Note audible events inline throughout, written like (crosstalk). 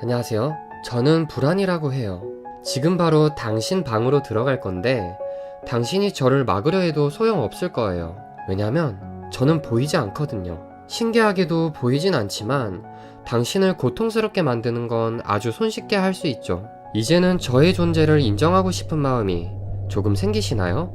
안녕하세요. 저는 불안이라고 해요. 지금 바로 당신 방으로 들어갈 건데, 당신이 저를 막으려 해도 소용없을 거예요. 왜냐면, 저는 보이지 않거든요. 신기하게도 보이진 않지만, 당신을 고통스럽게 만드는 건 아주 손쉽게 할 수 있죠. 이제는 저의 존재를 인정하고 싶은 마음이 조금 생기시나요?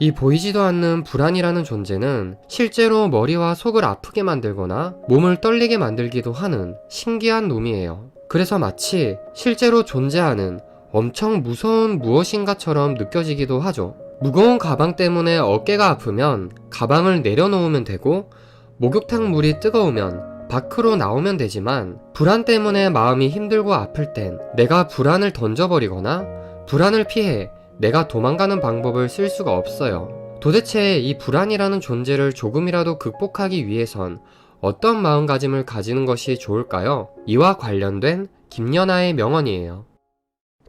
이 보이지도 않는 불안이라는 존재는 실제로 머리와 속을 아프게 만들거나 몸을 떨리게 만들기도 하는 신기한 놈이에요. 그래서 마치 실제로 존재하는 엄청 무서운 무엇인가처럼 느껴지기도 하죠. 무거운 가방 때문에 어깨가 아프면 가방을 내려놓으면 되고 목욕탕 물이 뜨거우면 밖으로 나오면 되지만 불안 때문에 마음이 힘들고 아플 땐 내가 불안을 던져버리거나 불안을 피해 내가 도망가는 방법을 쓸 수가 없어요. 도대체 이 불안이라는 존재를 조금이라도 극복하기 위해선 어떤 마음가짐을 가지는 것이 좋을까요? 이와 관련된 김연아의 명언이에요.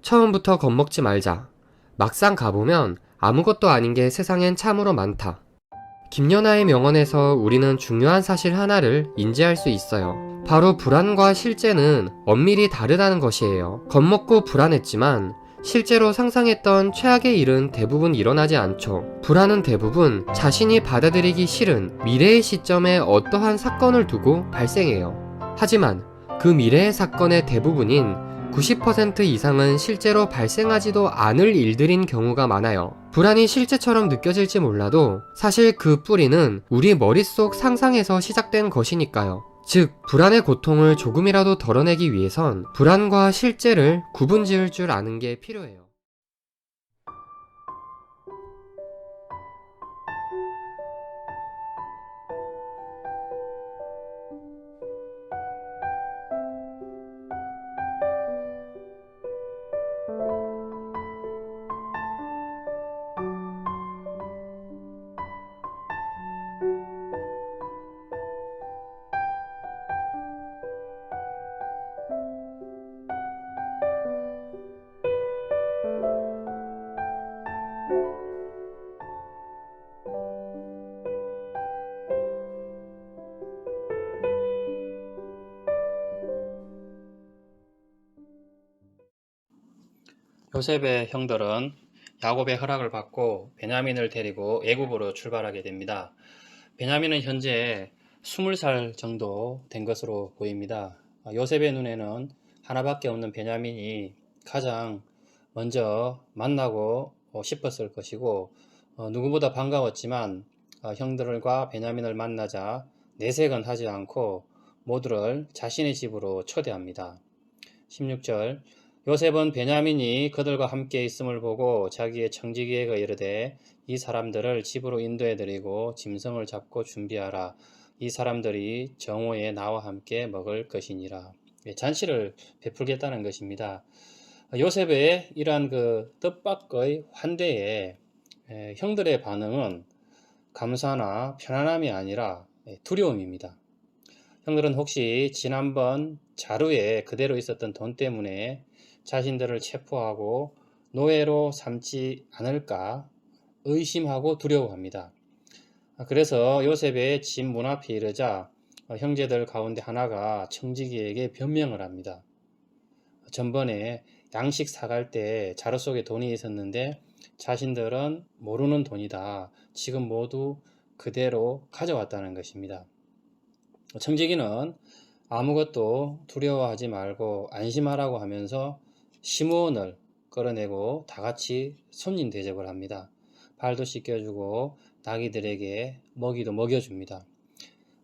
처음부터 겁먹지 말자. 막상 가보면 아무것도 아닌 게 세상엔 참으로 많다. 김연아의 명언에서 우리는 중요한 사실 하나를 인지할 수 있어요. 바로 불안과 실제는 엄밀히 다르다는 것이에요. 겁먹고 불안했지만 실제로 상상했던 최악의 일은 대부분 일어나지 않죠. 불안은 대부분 자신이 받아들이기 싫은 미래의 시점에 어떠한 사건을 두고 발생해요. 하지만 그 미래의 사건의 대부분인 90% 이상은 실제로 발생하지도 않을 일들인 경우가 많아요. 불안이 실제처럼 느껴질지 몰라도 사실 그 뿌리는 우리 머릿속 상상에서 시작된 것이니까요. 즉, 불안의 고통을 조금이라도 덜어내기 위해선 불안과 실제를 구분 지을 줄 아는 게 필요해요. 요셉의 형들은 야곱의 허락을 받고 베냐민을 데리고 애굽으로 출발하게 됩니다. 베냐민은 현재 20살 정도 된 것으로 보입니다. 요셉의 눈에는 하나밖에 없는 베냐민이 가장 먼저 만나고 싶었을 것이고 어, 누구보다 반가웠지만 어, 형들과 베냐민을 만나자 내색은 하지 않고 모두를 자신의 집으로 초대합니다. 16절 요셉은 베냐민이 그들과 함께 있음을 보고 자기의 청지기에게 이르되 이 사람들을 집으로 인도해 드리고 짐승을 잡고 준비하라 이 사람들이 정오에 나와 함께 먹을 것이니라 예, 잔치를 베풀겠다는 것입니다. 요셉의 이러한 그 뜻밖의 환대에 에, 형들의 반응은 감사나 편안함이 아니라 예, 두려움입니다. 형들은 혹시 지난번 자루에 그대로 있었던 돈 때문에 자신들을 체포하고 노예로 삼지 않을까 의심하고 두려워합니다. 그래서 요셉의 집 문 앞에 이르자 형제들 가운데 하나가 청지기에게 변명을 합니다. 전번에 양식 사갈 때 자루 속에 돈이 있었는데 자신들은 모르는 돈이다. 지금 모두 그대로 가져왔다는 것입니다. 청지기는 아무것도 두려워하지 말고 안심하라고 하면서 시므온을 끌어내고 다 같이 손님 대접을 합니다. 발도 씻겨주고 나귀들에게 먹이도 먹여줍니다.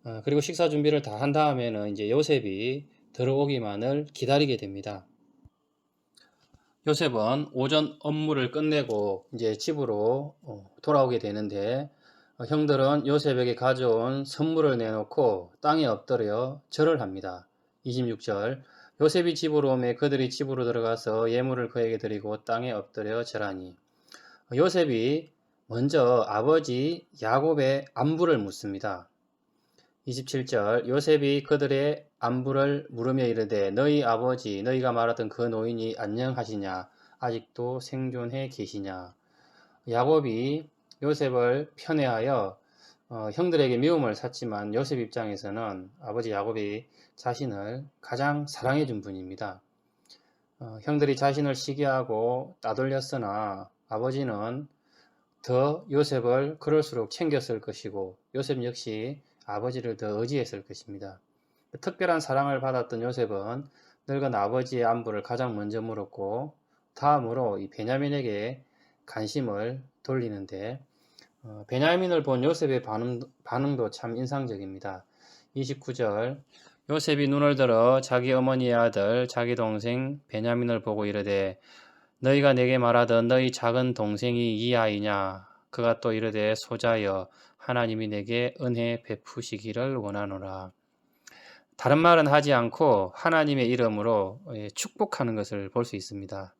어, 그리고 식사 준비를 다 한 다음에는 이제 요셉이 들어오기만을 기다리게 됩니다. 요셉은 오전 업무를 끝내고 이제 집으로 어, 돌아오게 되는데 어, 형들은 요셉에게 가져온 선물을 내놓고 땅에 엎드려 절을 합니다. 26절 요셉이 집으로 오매 그들이 집으로 들어가서 예물을 그에게 드리고 땅에 엎드려 절하니. 요셉이 먼저 아버지 야곱의 안부를 묻습니다. 27절 요셉이 그들의 안부를 물으며 이르되 너희 아버지 너희가 말하던 그 노인이 안녕하시냐? 아직도 생존해 계시냐? 야곱이 요셉을 편애하여 어, 형들에게 미움을 샀지만 요셉 입장에서는 아버지 야곱이 자신을 가장 사랑해 준 분입니다. 어, 형들이 자신을 시기하고 따돌렸으나 아버지는 더 요셉을 그럴수록 챙겼을 것이고 요셉 역시 아버지를 더 의지했을 것입니다. 특별한 사랑을 받았던 요셉은 늙은 아버지의 안부를 가장 먼저 물었고 다음으로 이 베냐민에게 관심을 돌리는데 어, 베냐민을 본 요셉의 반응, 반응도 참 인상적입니다. 29절 요셉이 눈을 들어 자기 어머니의 아들 자기 동생 베냐민을 보고 이르되 너희가 내게 말하던 너희 작은 동생이 이 아이냐 그가 또 이르되 소자여 하나님이 내게 은혜 베푸시기를 원하노라 다른 말은 하지 않고 하나님의 이름으로 예, 축복하는 것을 볼 수 있습니다.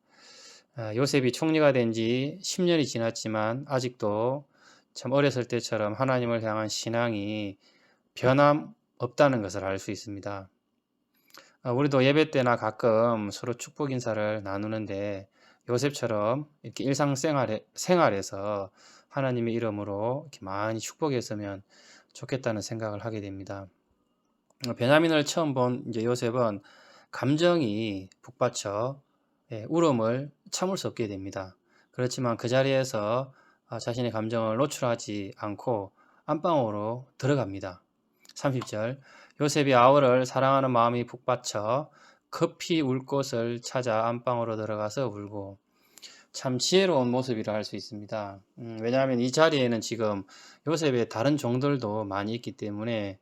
아, 요셉이 총리가 된 지 10년이 지났지만 아직도 참 어렸을 때처럼 하나님을 향한 신앙이 변함 없다는 것을 알 수 있습니다. 아, 우리도 예배 때나 가끔 서로 축복 인사를 나누는데 요셉처럼 이렇게 일상생활에, 생활에서 하나님의 이름으로 이렇게 많이 축복했으면 좋겠다는 생각을 하게 됩니다. 어, 베냐민을 처음 본 이제 요셉은 감정이 북받쳐 예, 울음을 참을 수 없게 됩니다. 그렇지만 그 자리에서 아, 자신의 감정을 노출하지 않고 안방으로 들어갑니다. 30절 요셉이 아우를 사랑하는 마음이 북받쳐 급히 울 곳을 찾아 안방으로 들어가서 울고 참 지혜로운 모습이라 할 수 있습니다. 음, 왜냐하면 이 자리에는 지금 요셉의 다른 종들도 많이 있기 때문에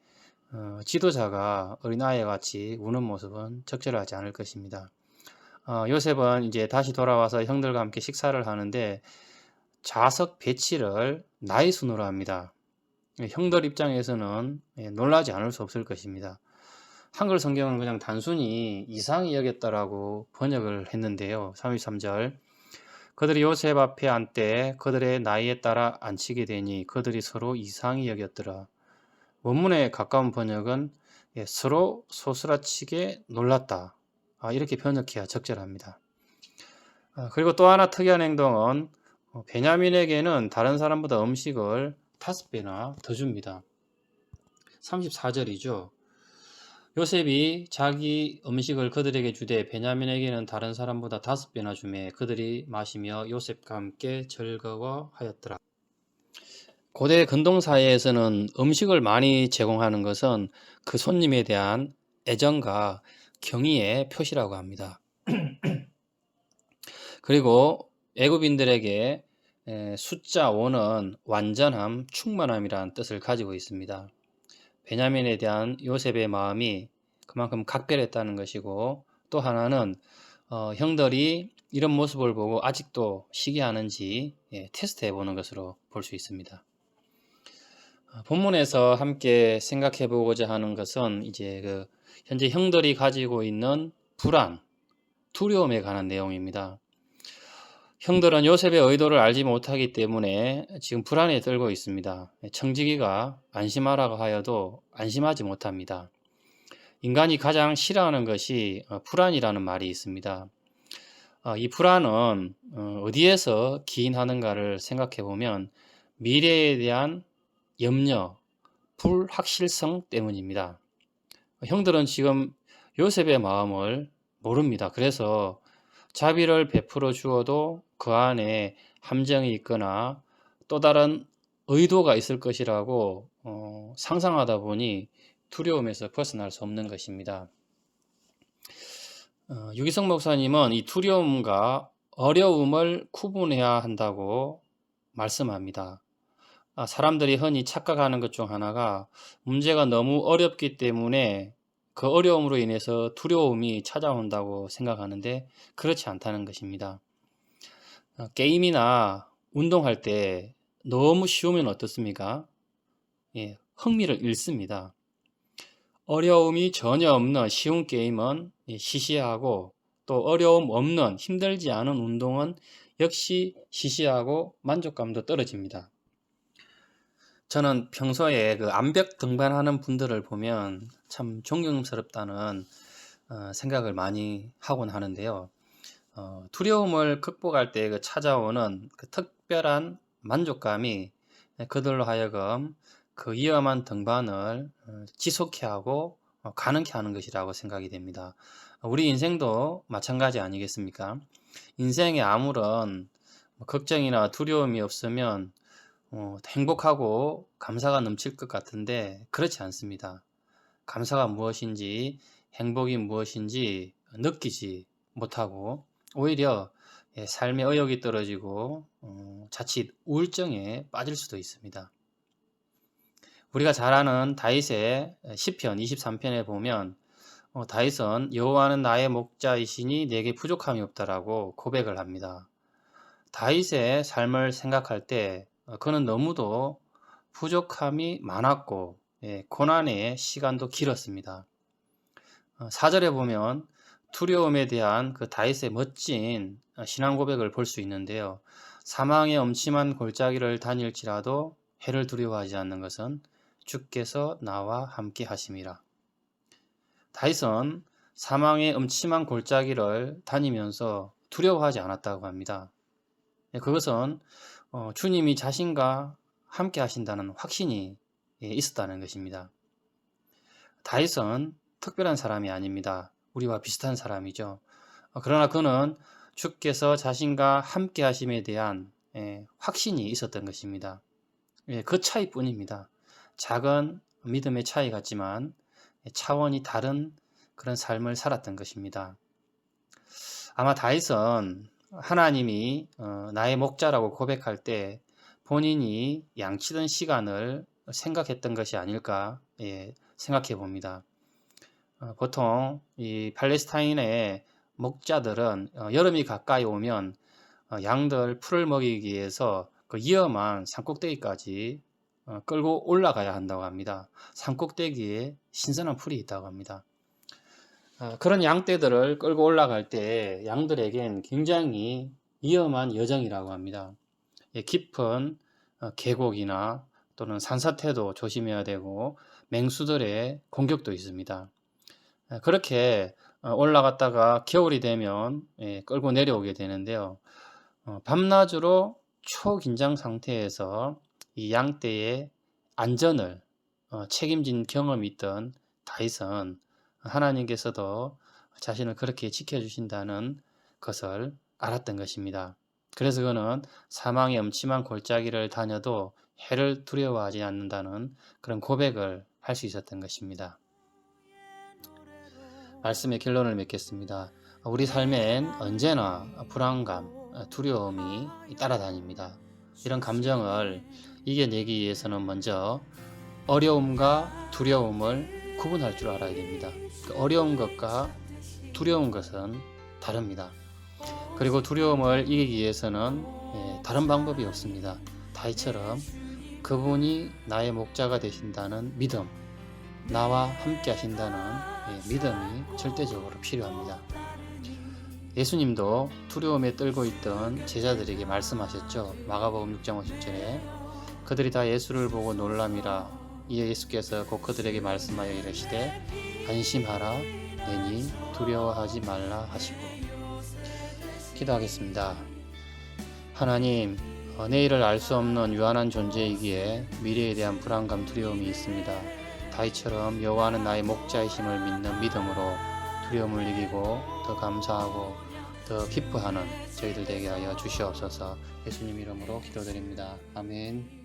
어, 지도자가 어린아이와 같이 우는 모습은 적절하지 않을 것입니다. 어, 요셉은 이제 다시 돌아와서 형들과 함께 식사를 하는데 좌석 배치를 나이 순으로 합니다. 형들 입장에서는 예, 놀라지 않을 수 없을 것입니다. 한글 성경은 그냥 단순히 이상히 여겼다라고 번역을 했는데요. 33절. 그들이 요셉 앞에 앉되 그들의 나이에 따라 앉히게 되니 그들이 서로 이상히 여겼더라. 원문에 가까운 번역은 예, 서로 소스라치게 놀랐다. 아, 이렇게 번역해야 적절합니다. 아, 그리고 또 하나 특이한 행동은 어, 베냐민에게는 다른 사람보다 음식을 다섯 배나 더 줍니다. 34절이죠. 요셉이 자기 음식을 그들에게 주되 베냐민에게는 다른 사람보다 다섯 배나 주매 그들이 마시며 요셉과 함께 즐거워하였더라. 고대 근동 사회에서는 음식을 많이 제공하는 것은 그 손님에 대한 애정과 경의의 표시라고 합니다. (clears throat) 그리고 애굽인들에게 에, 숫자 5는 완전함, 충만함이라는 뜻을 가지고 있습니다. 베냐민에 대한 요셉의 마음이 그만큼 각별했다는 것이고 또 하나는 어, 형들이 이런 모습을 보고 아직도 시기하는지 예, 테스트해 보는 것으로 볼 수 있습니다. 어, 본문에서 함께 생각해 보고자 하는 것은 이제 그 현재 형들이 가지고 있는 불안, 두려움에 관한 내용입니다. 형들은 요셉의 의도를 알지 못하기 때문에 지금 불안에 떨고 있습니다. 청지기가 안심하라고 하여도 안심하지 못합니다. 인간이 가장 싫어하는 것이 어, 불안이라는 말이 있습니다. 어, 이 불안은 어, 어디에서 기인하는가를 생각해 보면 미래에 대한 염려, 불확실성 때문입니다. 형들은 지금 요셉의 마음을 모릅니다. 그래서 자비를 베풀어 주어도 그 안에 함정이 있거나 또 다른 의도가 있을 것이라고 어, 상상하다 보니 두려움에서 벗어날 수 없는 것입니다. 어, 유기성 목사님은 이 두려움과 어려움을 구분해야 한다고 말씀합니다. 아, 사람들이 흔히 착각하는 것 중 하나가 문제가 너무 어렵기 때문에 그 어려움으로 인해서 두려움이 찾아온다고 생각하는데 그렇지 않다는 것입니다. 어, 게임이나 운동할 때 너무 쉬우면 어떻습니까? 예, 흥미를 잃습니다. 어려움이 전혀 없는 쉬운 게임은 예, 시시하고 또 어려움 없는 힘들지 않은 운동은 역시 시시하고 만족감도 떨어집니다. 저는 평소에 그 암벽 등반하는 분들을 보면 참 존경스럽다는 어, 생각을 많이 하곤 하는데요. 어, 두려움을 극복할 때 그 찾아오는 그 특별한 만족감이 그들로 하여금 그 위험한 등반을 어, 지속해 하고 어, 가능케 하는 것이라고 생각이 됩니다. 우리 인생도 마찬가지 아니겠습니까? 인생에 아무런 뭐 걱정이나 두려움이 없으면 어, 행복하고 감사가 넘칠 것 같은데 그렇지 않습니다. 감사가 무엇인지 행복이 무엇인지 느끼지 못하고 오히려 예, 삶의 의욕이 떨어지고 어, 자칫 우울증에 빠질 수도 있습니다. 우리가 잘 아는 다윗의 10편 23편에 보면 어, 다윗은 여호와는 나의 목자이시니 내게 부족함이 없다라고 고백을 합니다. 다윗의 삶을 생각할 때 어, 그는 너무도 부족함이 많았고 예, 고난의 시간도 길었습니다. 어, 4절에 보면 두려움에 대한 그 다윗의 멋진 어, 신앙 고백을 볼 수 있는데요. 사망의 엄침한 골짜기를 다닐지라도 해를 두려워하지 않는 것은 주께서 나와 함께 하심이라. 다윗은 사망의 음침한 골짜기를 다니면서 두려워하지 않았다고 합니다. 예, 그것은 어, 주님이 자신과 함께 하신다는 확신이 예, 있었다는 것입니다. 다윗은 특별한 사람이 아닙니다. 우리와 비슷한 사람이죠. 어, 그러나 그는 주께서 자신과 함께 하심에 대한 예, 확신이 있었던 것입니다. 예, 그 차이뿐입니다. 작은 믿음의 차이 같지만 차원이 다른 그런 삶을 살았던 것입니다. 아마 다윗은 하나님이 어, 나의 목자라고 고백할 때 본인이 양치던 시간을 생각했던 것이 아닐까 예, 생각해 봅니다. 어, 보통 이 팔레스타인의 목자들은 어, 여름이 가까이 오면 어, 양들 풀을 먹이기 위해서 그 위험한 산꼭대기까지 어, 끌고 올라가야 한다고 합니다. 산꼭대기에 신선한 풀이 있다고 합니다. 어, 그런 양떼들을 끌고 올라갈 때 양들에겐 굉장히 위험한 여정이라고 합니다. 예, 깊은 어, 계곡이나 또는 산사태도 조심해야 되고 맹수들의 공격도 있습니다. 예, 그렇게 어, 올라갔다가 겨울이 되면 예, 끌고 내려오게 되는데요. 어, 밤낮으로 초긴장 상태에서 이 양떼의 안전을 어, 책임진 경험이 있던 다윗은 하나님께서도 자신을 그렇게 지켜주신다는 것을 알았던 것입니다. 그래서 그는 사망의 엄침한 골짜기를 다녀도 해를 두려워하지 않는다는 그런 고백을 할 수 있었던 것입니다. 말씀의 결론을 맺겠습니다. 우리 삶엔 언제나 불안감, 두려움이 따라다닙니다. 이런 감정을 이겨내기 위해서는 먼저 어려움과 두려움을 구분할 줄 알아야 됩니다. 그 어려운 것과 두려운 것은 다릅니다. 그리고 두려움을 이기기 위해서는 예, 다른 방법이 없습니다. 다이처럼 그분이 나의 목자가 되신다는 믿음, 나와 함께 하신다는 예, 믿음이 절대적으로 필요합니다. 예수님도 두려움에 떨고 있던 제자들에게 말씀하셨죠. 마가복음 6장 50절에 그들이 다 예수를 보고 놀람이라 이에 예수께서 곧 그들에게 말씀하여 이르시되 안심하라 내니 두려워하지 말라 하시고 기도하겠습니다. 하나님 어, 내일을 알 수 없는 유한한 존재이기에 미래에 대한 불안감 두려움이 있습니다. 다이처럼 여호와는 나의 목자이심을 믿는 믿음으로 두려움을 이기고 더 감사하고 더 기뻐하는 저희들 되게 하여 주시옵소서 예수님 이름으로 기도드립니다. 아멘.